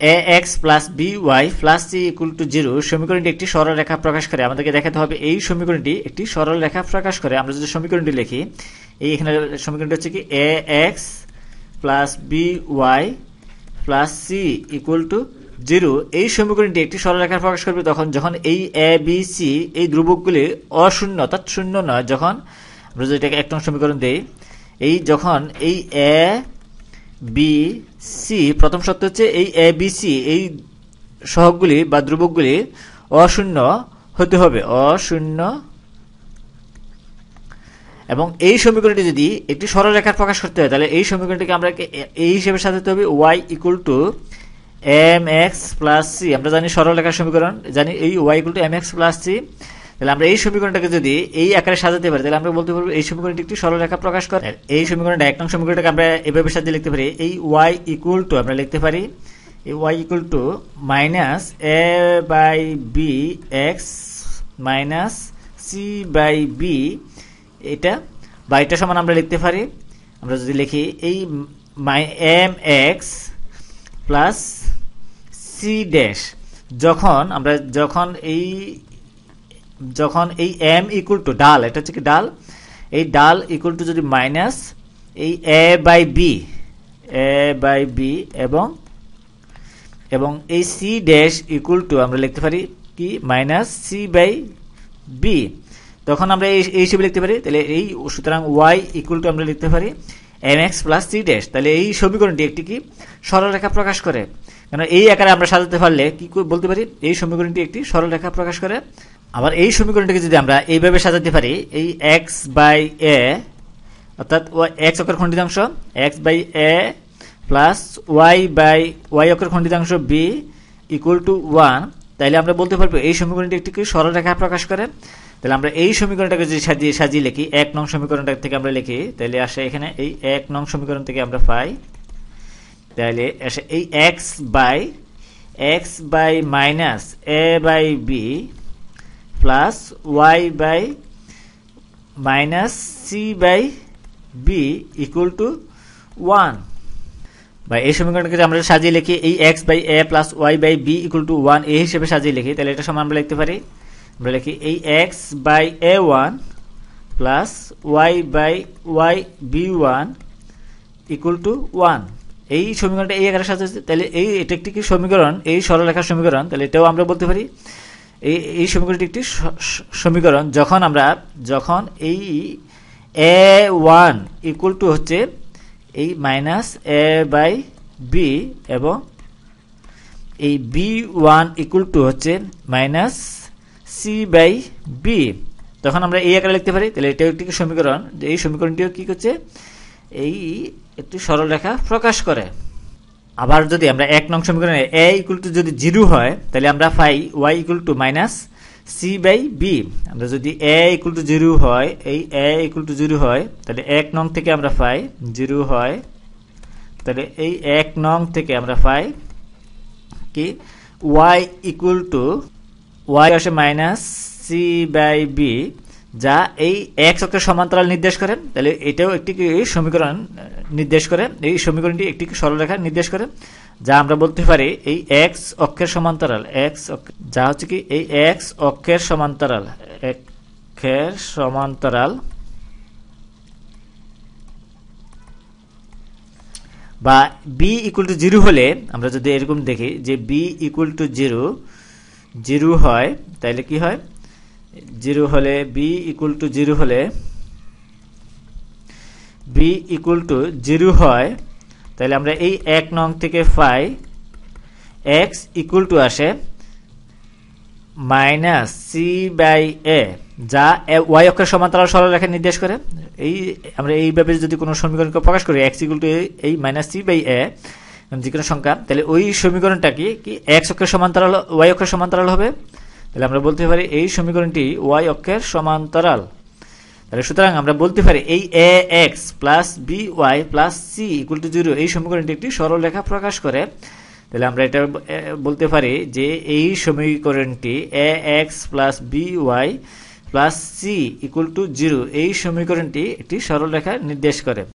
A X plus B Y plus C equal to zero সমীকরণটি একটি সরল রেখা প্রকাশ করে। আমাদেরকে দেখাতে হবে এই সমীকরণটি একটি সরল রেখা প্রকাশ করে। আমরা যদি সমীকরণটি লিখি, এই এখানে সমীকরণটি হচ্ছে কি A X plus B Y plus C equal to zero এই সমীকরণটি একটি সরলরেখা প্রকাশ করবে তখন যখন এই এ বি সি এই ধ্রুবকগুলি অশূন্য, অর্থাৎ শূন্য নয়, যখন আমরা যদি এটাকে এক নং সমীকরণ দেই, এই যখন এই এ বি সি প্রথম সত্য হচ্ছে এই এ বি সি এই সহগগুলি বা ধ্রুবকগুলি অশূন্য হতে হবে, অশূন্য। এবং এই সমীকরণটি যদি একটি সরলরেখার প্রকাশ করতে হয়, তাহলে এই সমীকরণটিকে আমরা এই হিসেবে সাজাতে হবে Y equal to M X plus C আমরা জানি সরলরেখার সমীকরণ, জানি এই Y equal to M X plus C তাহলে আমরা এই সমীকরণটাকে যদি এই আকারে সাজাতে পারি, তাহলে আমরা বলতে পারব এই সমীকরণটি একটি সরলরেখা প্রকাশ করে। এই সমীকরণটা এক নং সমীকরণটাকে আমরা এভাবে সাজিয়ে লিখতে পারি, এই ওয়াই ইকুয়াল টু আমরা লিখতে পারি, এই Y equal to minus A by B X minus C by B এটা বা এটা সমান আমরা লিখতে পারি। আমরা যদি লিখি এই my M X plus C dash যখন আমরা, যখন এই যখন এই এম ইকুয়াল টু ডাল, এটা হচ্ছে কি ডাল? এই ডাল ইকুয়াল টু যদি মাইনাস এই A by B A by B এবং এবং এই সি ড্যাশ ইকুয়াল টু আমরা লিখতে পারি কি? মাইনাস সি বাই বি তখন আমরা এই এই হিসেবে লিখতে পারি। তাহলে এই, সুতরাং ওয়াই ইকুয়াল টু আমরা লিখতে পারি M X plus C dash তাহলে এই সমীকরণটি একটি কি? সরলরেখা প্রকাশ করে। কেন এই আকারে আমরা সাজাতে পারলে কি, বলতে পারি? এই সমীকরণটি একটি সরলরেখা প্রকাশ করে। আবার এই সমীকরণটাকে যদি আমরা এইভাবে সাজাতে পারি, এই এক্স বাই এ অর্থাৎ এক্স অক্ষর খণ্ডিতাংশ X by A plus Y by Y অক্ষর খণ্ডিতাংশ বি ইকুয়াল টু ওয়ান তাইলে আমরা বলতে পারব এই সমীকরণটি একটি কি সরলরেখা প্রকাশ করে। তাহলে আমরা এই সমীকরণটাকে যদি সাজিয়ে সাজিয়ে লিখি, এক নং সমীকরণটা থেকে আমরা লিখি তাহলে আসে এখানে এই এক নং সমীকরণ থেকে আমরা পাই। তাহলে আসে এই X by X by minus A by B plus Y by minus C by B equal to one বা এই সমীকরণটাকে আমরা সাজিয়ে লিখি, এই X by A plus Y by B equal to one এই হিসেবে সাজিয়ে লিখি, তাহলে এটা সমান আমরা লিখতে পারি। আমরা লিখি, এই X by A one plus Y by Y B one equal to one এই সমীকরণটা এই আকারে সাথে তাহলে এই, এটা একটি কি সমীকরণ? এই সরলরেখার সমীকরণ, তাহলে এটাও আমরা বলতে পারি। এই এই সমীকরণটি একটি সমীকরণ। যখন আমরা, যখন এই এ ওয়ান ইকুয়াল টু হচ্ছে এই মাইনাস এ বাই বি এবং এই বি ওয়ান ইকুয়াল টু হচ্ছে মাইনাস সি বাই বি তখন আমরা এই আকারে লিখতে পারি। তাহলে এটাও একটি সমীকরণ। যে এই সমীকরণটিও কী করছে? এই একটি সরলরেখা প্রকাশ করে। আবার যদি আমরা এক নং সমীকরণে এ ইকুয়াল টু যদি জিরো হয়, তাহলে আমরা পাই Y equal to minus C by B আমরা যদি এ ইকুয়াল টু জিরো হয়, এই এ ইকুয়াল টু জিরো হয়, তাহলে এক নং থেকে আমরা পাই জিরো হয়। তাহলে এই এক নং থেকে আমরা পাই কি? ওয়াই ইকুয়াল টু ওয়াই আসে মাইনাস সি বাই বি যা এই এক্স অক্ষের সমান্তরাল নির্দেশ করে, তাহলে এটাও একটি সমীকরণ নির্দেশ করে, এই সমীকরণটি একটি সরলরেখা নির্দেশ করে, যা আমরা বলতে পারি এই এক্স অক্ষের সমান্তরাল এক্স যা হচ্ছে কি এই এক্স অক্ষের সমান্তরাল অক্ষের সমান্তরাল বা বি ইকুয়াল টু জিরো হলে আমরা যদি এরকম দেখি যে B equal to zero zero হয়, তাহলে কি হয়? জিরো হলে বি ইকুয়াল টু জিরো হলে বি ইকুয়াল টু জিরো হয়, তাহলে আমরা এই এক নং থেকে পাই এক্স ইকুয়াল টু আসে মাইনাস সি বাই এ যা ওয়াই অক্ষের সমান্তরাল সরলরেখা নির্দেশ করে। এই, আমরা এইভাবে যদি কোনো সমীকরণকে প্রকাশ করি এক্স ইকুয়াল টু এই মাইনাস সি বাই এ যে কোনো সংখ্যা, তাহলে ওই সমীকরণটা কি এক্স অক্ষের সমান্তরাল ওয়াই অক্ষের সমান্তরাল হবে? তাহলে আমরা বলতে পারি এই সমীকরণটি ওয়াই অক্ষের সমান্তরাল। তাহলে সুতরাং আমরা বলতে পারি এই A X plus B Y plus C equal to zero এই সমীকরণটি একটি সরল রেখা প্রকাশ করে। তাহলে আমরা এটা বলতে পারি যে এই সমীকরণটি A X plus B Y plus C equal to zero এই সমীকরণটি একটি সরল রেখা নির্দেশ করে।